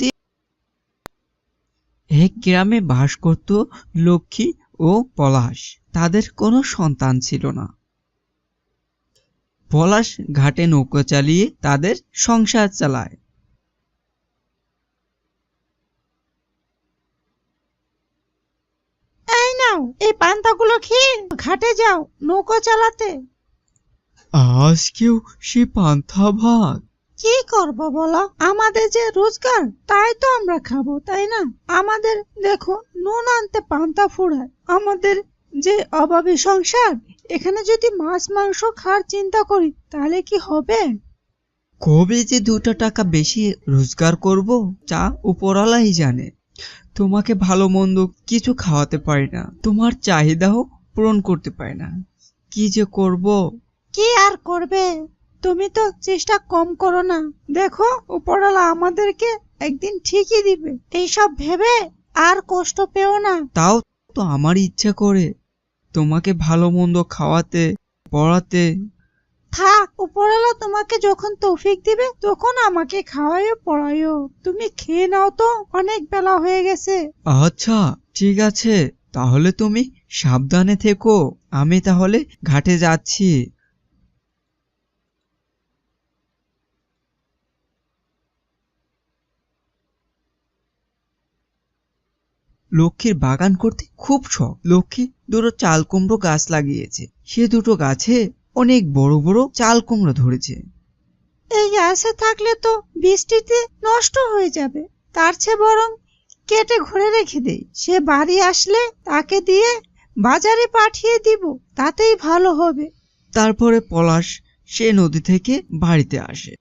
দিয়ে এক গ্রামে বাস করত লক্ষ্মী ও পলাশ। তাদের কোনো সন্তান ছিল না। পলাশ ঘাটে নৌকো চালিয়ে তাদের সংসার চালায়। এই নাও এই পান্তাগুলো খেয়ে ঘাটে যাও নৌকো চালাতে। আজকেও সে পান্থা ভাত কি করব বলো? আমাদের যে রোজগার তাই তো আমরা খাব তাই না? আমাদের দেখো নুন আনতে পান্তা ফুরায়। আমাদের যে অভাবী সংসার এখানে যদি মাছ মাংস খাওয়ার চিন্তা করি তাহলে কি হবে? কবে যে দুটো টাকা বেশি রোজগার করব তা উপরওয়ালাই জানে। তোমাকে ভালো মন্দ কিছু খাওয়াতে পারি না। তোমার চাহিদাও পূরণ করতে পারি না। কি যে করব? কি আর করবে? তুমি তো চেষ্টা কম করো না। দেখো উপরওয়ালা আমাদেরকে একদিন ঠিকই দিবে। এইসব ভেবে আর কষ্ট পেও না। তাও তো আমার ইচ্ছা করে তোমাকে ভালো মন্দ খাওয়াতে পড়াতে। থাক উপরওয়ালা তোমাকে যখন তৌফিক দিবে তখন আমাকে খাওয়াইও পড়াইও। তুমি খেয়ে নাও তো অনেক বেলা হয়ে গেছে। আচ্ছা ঠিক আছে। তাহলে তুমি সাবধানে থেকো। আমি তাহলে ঘাটে যাচ্ছি। লক্ষ্মীর বাগান করতে খুব শখ। লক্ষ্মী দুটো চাল কুমড়ো গাছ লাগিয়েছে। সে দুটো গাছে অনেক বড় বড় চাল কুমড়ো ধরেছে। এই গাছে থাকলে তো বৃষ্টিতে নষ্ট হয়ে যাবে। তার চেয়ে বরং কেটে ঘরে রেখে দেই। সে বাড়ি আসলে তাকে দিয়ে বাজারে পাঠিয়ে দিব। তাতেই ভালো হবে। তারপরে পলাশ সে নদী থেকে বাড়িতে আসে।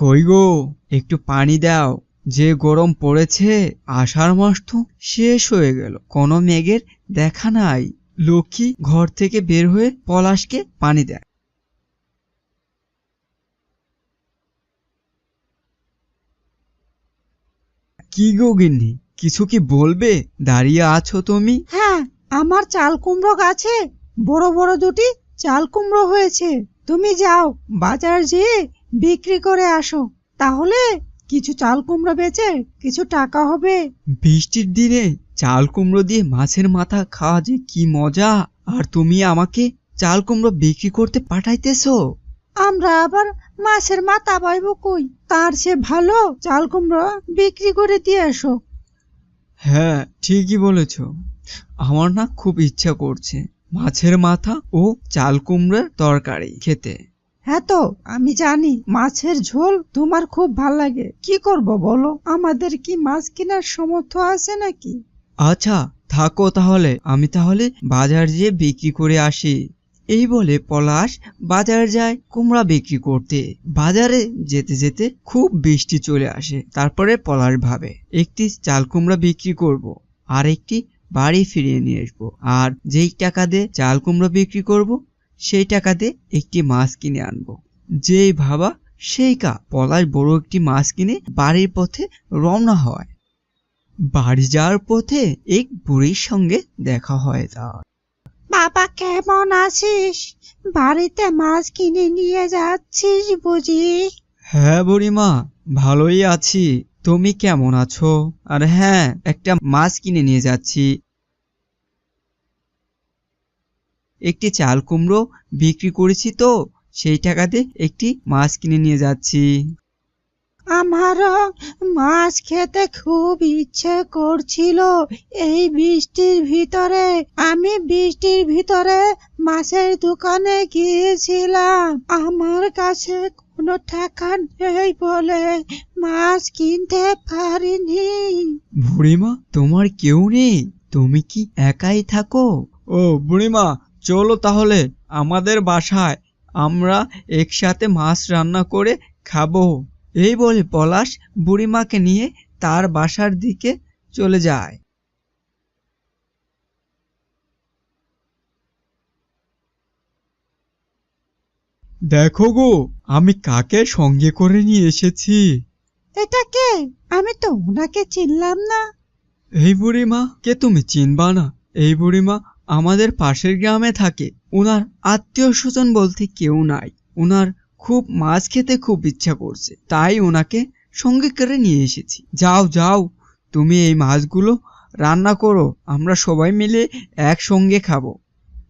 কই গো, একটু পানি দাও। যে গরম পড়েছে, আষাঢ় মাস তো শেষ হয়ে গেল। কোনো মেঘের দেখা নাই। লক্ষ্মী ঘর থেকে বের হয়ে পলাশকে পানি দেয়। কি গো গিন্নি, কিছু কি বলবে? দাঁড়িয়ে আছো তুমি? হ্যাঁ আমার চাল কুমড়ো গাছে, বড় বড় দুটি চাল কুমড়ো হয়েছে। তুমি যাও, বাজার যেয়ে বিক্রি করে আসো। তাহলে কিছু চাল কুমড়ো বেচে কিছু টাকা হবে। বৃষ্টির দিনে চাল কুমড়ো দিয়ে মাছের মাথা খাওয়া যে কি মজা। আর তুমি আমাকে চাল কুমড়ো বিক্রি করতে পাঠাইতেছো। আমরা আবার মাছের মাথা পাইব কই? তার সে ভালো চাল কুমড়ো বিক্রি করে দিয়ে আসো। হ্যাঁ ঠিকই বলেছ। আমার না খুব ইচ্ছা করছে মাছের মাথা ও চাল কুমড়োর তরকারি খেতে। হ্যাঁ তো, আমি জানি মাছের ঝোল তোমার খুব ভালো লাগে। কি করব বলো? আমাদের কি মাছ কেনার সামর্থ্য আছে নাকি? আচ্ছা থাকো তাহলে। আমি তাহলে বাজার যেয়ে বিক্রি করে আসি। এই বলে পলাশ বাজার যায় কুমড়া বিক্রি করতে। বাজারে যেতে যেতে খুব বৃষ্টি চলে আসে। তারপরে পলাশ ভাবে, একটি চাল কুমড়া বিক্রি করব আর একটি বাড়ি ফিরিয়ে নিয়ে আসব। আর যেই টাকা দিয়ে চাল কুমড়া বিক্রি করব সেই টাকা দিয়ে একটি মাছ কিনে আনব। যেই ভাবা সেই কা পলাশ বড় একটি মাছ কিনে বাড়ির পথে রওনা হয়। বাড়ি যাওয়ার পথে এক বুড়ির সঙ্গে দেখা হয় তার। বাবা কেমন আছিস? বাড়িতে মাছ কিনে নিয়ে যাচ্ছিস বুঝি? হ্যাঁ বুড়িমা ভালোই আছি। তুমি কেমন আছো? আর হ্যাঁ একটা মাছ কিনে নিয়ে যাচ্ছি। একটি চাল কুমড়ো বিক্রি করেছি তো সেই টাকাতে একটি মাছ কিনে নিয়ে যাচ্ছি। আমারও মাছ খেতে খুব ইচ্ছে করছিল। এই বৃষ্টির ভিতরে আমি বৃষ্টির ভিতরে মাছের দোকানে গিয়েছিলাম। আমার কাছে কোনো টাকা নেই বলে মাছ কিনতে পারিনি। বুড়িমা তোমার কেউ নেই? তুমি কি একাই থাকো? ও বুড়িমা চলো তাহলে আমাদের বাসায় আমরা একসাথে মাছ রান্না করে খাব। এই বলে পলাশ বুড়িমাকে নিয়ে তার বাসার দিকে চলে যায়। দেখো গো আমি কাকে সঙ্গে করে নিয়ে এসেছি? এটা কে? আমি তো ওনাকে চিনলাম না। এই বুড়িমা কে তুমি চিনবা না? এই বুড়িমা আমাদের পাশের গ্রামে থাকে। ওনার আত্মীয় স্বজন বলতে কেউ নাই। ওনার খুব মাছ খেতে খুব ইচ্ছা করছে। তাই ওনাকে সঙ্গে করে নিয়ে এসেছি। যাও যাও, তুমি এই মাছগুলো রান্না করো, আমরা সবাই মিলে একসঙ্গে খাব।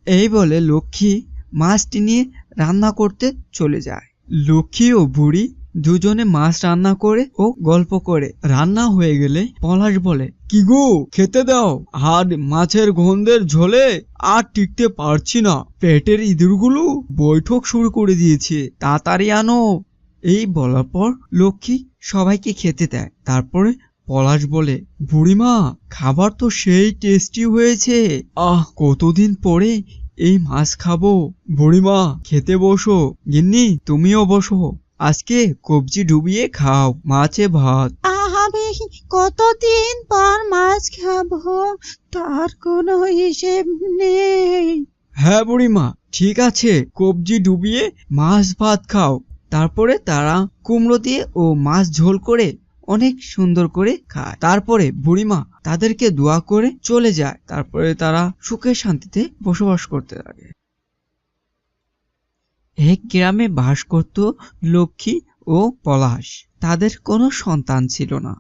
এই বলে লক্ষ্মী মাছটি নিয়ে রান্না করতে চলে যায়। লক্ষ্মী ও বুড়ি দুজনে মাছ রান্না করে ও গল্প করে। রান্না হয়ে গেলে পলাশ বলে, কি গো, খেতে দাও। আর মাছের গন্ধের ঝোলে আর টিকতে পারছি না। পেটের ইঁদুরগুলো বৈঠক শুরু করে দিয়েছে। তাড়াতাড়ি আনো। এই বলার পর লক্ষ্মী সবাইকে খেতে দেয়। তারপরে পলাশ বলে, বুড়িমা, খাবার তো সেই টেস্টি হয়েছে। আহ, কতদিন পরে এই মাছ খাব। বুড়িমা, খেতে বসো। গিন্নি, তুমিও বসো। আজকে কবজি ডুবিয়ে খাও মাছে ভাত। আমি কতদিন পর মাছ খাব তার কোনো হিসেব নেই। হ্যাঁ বুড়িমা ঠিক আছে কবজি ডুবিয়ে মাছ ভাত খাও। তারপরে তারা কুমড়ো দিয়ে ও মাছ ঝোল করে অনেক সুন্দর করে খায়। তারপরে বুড়িমা তাদেরকে দোয়া করে চলে যায়। তারপরে তারা সুখে শান্তিতে বসবাস করতে লাগে এক গ্রামে বাস করত লক্ষ্মী ও পলাশ তাদের কোনো সন্তান ছিল না।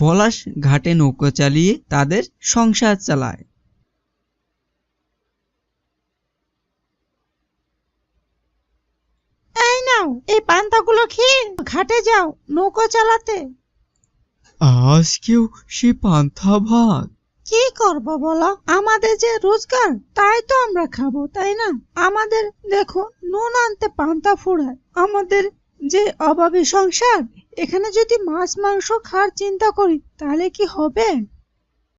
পলাশ ঘাটে নৌকো চালিয়ে তাদের সংসার চালায়। এই নাও এই পান্তাগুলো খেয়ে ঘাটে যাও নৌকো চালাতে। আজকেও সে পান্থা ভাত কি করব বলো? আমাদের যে রোজগার, তাই তো আমরা খাব, তাই না? আমাদের, দেখো, নুন আনতে পান্তা ফুরায়। আমাদের যে অভাবী সংসার, এখানে যদি মাছ, মাংস খাওয়ার চিন্তা করি, তাহলে কি হবে?